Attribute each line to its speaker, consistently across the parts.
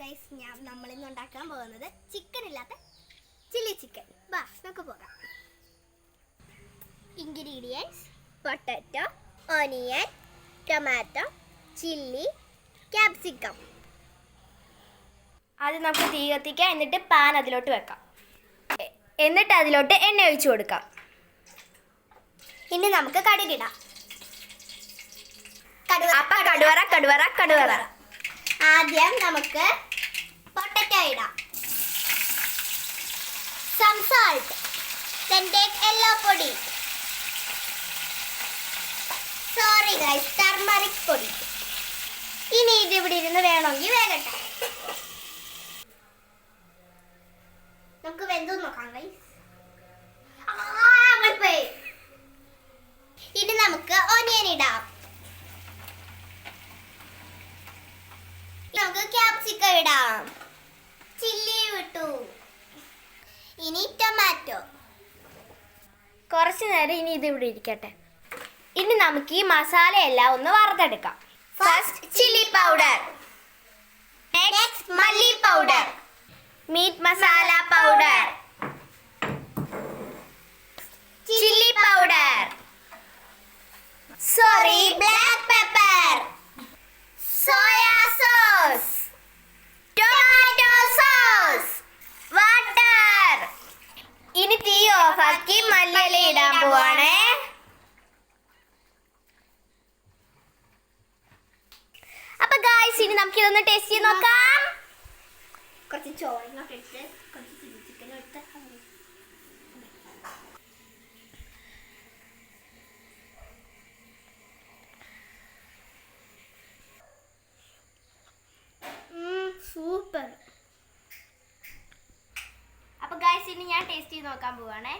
Speaker 1: Guys ഞാൻ നമ്മൾ ഇന്ന് ഉണ്ടാക്കാൻ പോകുന്നത് ചിക്കൻ ഇല്ലാത്ത ചില്ലി ചിക്കൻ വാ നമുക്ക് പോകാം. Ingredients potato onion tomato chilli capsicum
Speaker 2: അത് നമുക്ക് തീ കത്തിക്കാം എന്നിട്ട് പാൻ അതിലോട്ട് വെക്കാം. എന്നിട്ട് അതിലോട്ട് എണ്ണ ഒഴിച്ചു കൊടുക്കാം.
Speaker 1: ഇനി നമുക്ക് കടുകിടാം. കടുവ
Speaker 2: അപ്പ കടുവറ കടുവറ കടുവറ.
Speaker 1: ആദ്യം നമുക്ക് പൊട്ടറ്റോ ഇടാം. Some salt then take yellow പൊടി. സോറി ഗൈസ് ടർമറിക് പൊടി. ഇനി ഇത് ഇവിടെ ഇരുന്ന് വേണമെങ്കിൽ വേകട്ടെ. നമുക്ക് വെന്തു നോക്കാം ഗൈസ് ഇനി നമുക്ക് ഓനിയൻ ഇടാം നമുക്ക് ക്യാപ്സിക്കം ഇടാം ചില്ലി വിട്ടു. ഇനി ടൊമാറ്റോ
Speaker 2: കുറച്ച് നേരം ഇനി ഇത് ഇവിടെ ഇരിക്കട്ടെ. ഇനി നമുക്ക് ഈ മസാല എല്ലാം ഒന്ന് വറുത്തെടുക്കാം.
Speaker 1: ഫസ്റ്റ് ചില്ലി പൗഡർ നെക്സ്റ്റ് മല്ലി powder
Speaker 2: meat masala powder
Speaker 1: chilli powder sorry black pepper soya sauce tomato sauce
Speaker 2: water ഇനി തീ ഓഫാക്കി മല്ലിയില ഇടാൻ പോവാണേ. അപ്പൊ ഗായ്സ് ഇനി നമുക്ക് ഇതൊന്ന് ടേസ്റ്റ് ചെയ്ത് നോക്കാം.
Speaker 1: കുറച്ച് ചോറിനൊക്കെ ഇട്ട് കുറച്ച് ചിക്കനും ഇട്ട് സൂപ്പർ
Speaker 2: അപ്പൊ ഗായ്സ് ഇനി ഞാൻ ടേസ്റ്റ് ചെയ്ത് നോക്കാൻ പോവാണേ.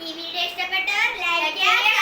Speaker 1: ഈ വീഡിയോ ഇഷ്ടപ്പെട്ടവർ ലൈക്ക് ചെയ്യുക